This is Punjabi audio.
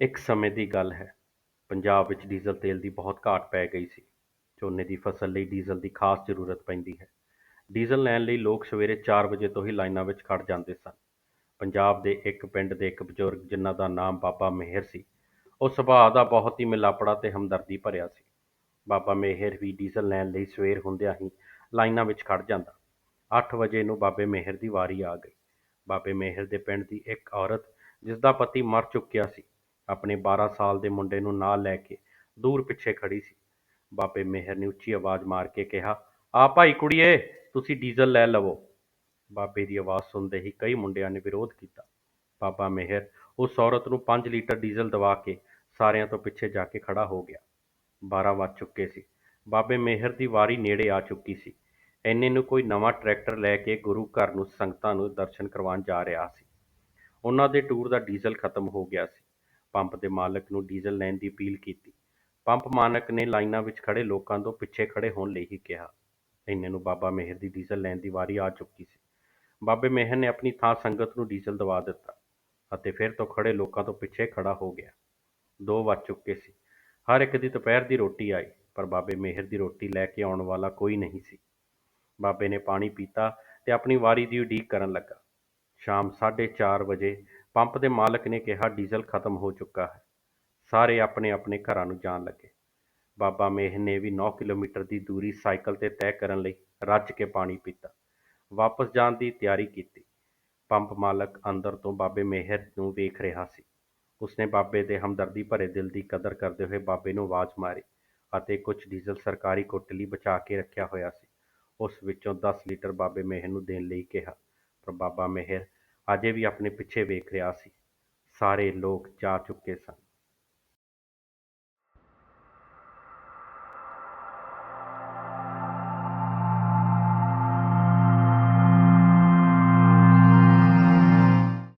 ਇੱਕ ਸਮੇਂ ਦੀ ਗੱਲ ਹੈ। ਪੰਜਾਬ ਵਿੱਚ ਡੀਜ਼ਲ ਤੇਲ ਦੀ ਬਹੁਤ ਘਾਟ ਪੈ ਗਈ ਸੀ। ਝੋਨੇ ਦੀ ਫਸਲ ਲਈ ਡੀਜ਼ਲ ਦੀ ਖਾਸ ਜ਼ਰੂਰਤ ਪੈਂਦੀ ਹੈ। ਡੀਜ਼ਲ ਲੈਣ ਲਈ ਲੋਕ ਸਵੇਰੇ 4 ਵਜੇ ਤੋਂ ਹੀ ਲਾਈਨਾਂ ਵਿੱਚ ਖੜ ਜਾਂਦੇ ਸਨ। ਪੰਜਾਬ ਦੇ ਇੱਕ ਪਿੰਡ ਦੇ ਇੱਕ ਬਜ਼ੁਰਗ ਜਿਨ੍ਹਾਂ ਦਾ ਨਾਮ ਬਾਬਾ ਮਿਹਰ ਸੀ, ਉਹ ਸੁਭਾਅ ਦਾ ਬਹੁਤ ਹੀ ਮਿਲਾਪੜਾ ਤੇ ਹਮਦਰਦੀ ਭਰਿਆ ਸੀ। ਬਾਬਾ ਮਿਹਰ ਵੀ ਡੀਜ਼ਲ ਲੈਣ ਲਈ ਸਵੇਰ ਹੁੰਦਿਆਂ ਹੀ ਲਾਈਨਾਂ ਵਿੱਚ ਖੜ ਜਾਂਦਾ। 8 ਵਜੇ ਨੂੰ ਬਾਬੇ ਮਿਹਰ ਦੀ ਵਾਰੀ ਆ ਗਈ। ਬਾਬੇ ਮਿਹਰ ਦੇ ਪਿੰਡ ਦੀ ਇੱਕ ਔਰਤ ਜਿਸ ਦਾ ਪਤੀ ਮਰ ਚੁੱਕਿਆ ਸੀ ਆਪਣੇ 12 ਸਾਲ ਦੇ ਮੁੰਡੇ ਨੂੰ ਨਾਲ ਲੈ ਕੇ ਦੂਰ ਪਿੱਛੇ ਖੜ੍ਹੀ ਸੀ। ਬਾਬੇ ਮੇਹਰ ਨੇ ਉੱਚੀ ਆਵਾਜ਼ ਮਾਰ ਕੇ ਕਿਹਾ, ਆ ਭਾਈ ਕੁੜੀਏ, ਤੁਸੀਂ ਡੀਜ਼ਲ ਲੈ ਲਵੋ। ਬਾਬੇ ਦੀ ਆਵਾਜ਼ ਸੁਣਦੇ ਹੀ ਕਈ ਮੁੰਡਿਆਂ ਨੇ ਵਿਰੋਧ ਕੀਤਾ। ਬਾਬਾ ਮੇਹਰ ਉਸ ਔਰਤ ਨੂੰ ਪੰਜ ਲੀਟਰ ਡੀਜ਼ਲ ਦਵਾ ਕੇ ਸਾਰਿਆਂ ਤੋਂ ਪਿੱਛੇ ਜਾ ਕੇ ਖੜ੍ਹਾ ਹੋ ਗਿਆ। 12 ਵੱਜ ਚੁੱਕੇ ਸੀ। ਬਾਬੇ ਮੇਹਰ ਦੀ ਵਾਰੀ ਨੇੜੇ ਆ ਚੁੱਕੀ ਸੀ। ਐਨੇ ਨੂੰ ਕੋਈ ਨਵਾਂ ਟਰੈਕਟਰ ਲੈ ਕੇ ਗੁਰੂ ਘਰ ਨੂੰ ਸੰਗਤਾਂ ਨੂੰ ਦਰਸ਼ਨ ਕਰਵਾਉਣ ਜਾ ਰਿਹਾ ਸੀ। ਉਹਨਾਂ ਦੇ ਟੂਰ ਦਾ ਡੀਜ਼ਲ ਖਤਮ ਹੋ ਗਿਆ ਸੀ। ਪੰਪ ਦੇ ਮਾਲਕ ਨੂੰ ਡੀਜ਼ਲ ਲੈਣ ਦੀ ਅਪੀਲ ਕੀਤੀ। ਪੰਪ ਮਾਲਕ ਨੇ ਲਾਈਨਾਂ ਵਿੱਚ ਖੜ੍ਹੇ ਲੋਕਾਂ ਤੋਂ ਪਿੱਛੇ ਖੜ੍ਹੇ ਹੋਣ ਲਈ ਹੀ ਕਿਹਾ। ਇੰਨੇ ਨੂੰ ਬਾਬਾ ਮਿਹਰ ਦੀ ਡੀਜ਼ਲ ਲੈਣ ਦੀ ਵਾਰੀ ਆ ਚੁੱਕੀ ਸੀ। ਬਾਬੇ ਮਿਹਰ ਨੇ ਆਪਣੀ ਥਾਂ ਸੰਗਤ ਨੂੰ ਡੀਜ਼ਲ ਦਵਾ ਦਿੱਤਾ ਅਤੇ ਫਿਰ ਤੋਂ ਖੜੇ ਲੋਕਾਂ ਤੋਂ ਪਿੱਛੇ ਖੜਾ ਹੋ ਗਿਆ। ਦੋ ਵੱਜ ਚੁੱਕੇ ਸੀ। ਹਰ ਇੱਕ ਦੀ ਦੁਪਹਿਰ ਦੀ ਰੋਟੀ ਆਈ, ਪਰ ਬਾਬੇ ਮਿਹਰ ਦੀ ਰੋਟੀ ਲੈ ਕੇ ਆਉਣ ਵਾਲਾ ਕੋਈ ਨਹੀਂ ਸੀ। ਬਾਬੇ ਨੇ ਪਾਣੀ ਪੀਤਾ ਤੇ ਆਪਣੀ ਵਾਰੀ ਦੀ ਉਡੀਕ ਕਰਨ ਲੱਗਾ। ਸ਼ਾਮ 4:30 ਵਜੇ ਪੰਪ ਦੇ ਮਾਲਕ ਨੇ ਕਿਹਾ, ਡੀਜ਼ਲ ਖਤਮ ਹੋ ਚੁੱਕਾ ਹੈ। ਸਾਰੇ ਆਪਣੇ ਆਪਣੇ ਘਰਾਂ ਨੂੰ ਜਾਣ ਲੱਗੇ। ਬਾਬਾ ਮੇਹ ਨੇ ਵੀ 9 ਕਿਲੋਮੀਟਰ ਦੀ ਦੂਰੀ ਸਾਈਕਲ ਤੇ ਤੈਅ ਕਰਨ ਲਈ ਰੱਜ ਕੇ ਪਾਣੀ ਪੀਤਾ। ਵਾਪਸ ਜਾਣ ਦੀ ਤਿਆਰੀ ਕੀਤੀ। ਪੰਪ ਮਾਲਕ ਅੰਦਰ ਤੋਂ ਬਾਬੇ ਮੇਹਰ ਨੂੰ ਵੇਖ ਰਿਹਾ ਸੀ। ਉਸਨੇ ਬਾਬੇ ਦੇ ਹਮਦਰਦੀ ਭਰੇ ਦਿਲ ਦੀ ਕਦਰ ਕਰਦੇ ਹੋਏ ਬਾਬੇ ਨੂੰ ਆਵਾਜ਼ ਮਾਰੀ ਅਤੇ ਕੁਝ ਡੀਜ਼ਲ ਸਰਕਾਰੀ ਕੋਟਲੀ ਬਚਾ ਕੇ ਰੱਖਿਆ ਹੋਇਆ ਸੀ। ਉਸ ਵਿੱਚੋਂ 10 ਲੀਟਰ ਬਾਬੇ ਮੇਹਰ ਨੂੰ ਦੇਣ ਲਈ ਕਿਹਾ। ਪਰ ਬਾਬਾ ਮੇਹਰ ਅਜੇ ਵੀ ਆਪਣੇ ਪਿੱਛੇ ਵੇਖ ਰਿਹਾ ਸੀ। ਸਾਰੇ ਲੋਕ ਜਾ ਚੁੱਕੇ ਸਨ।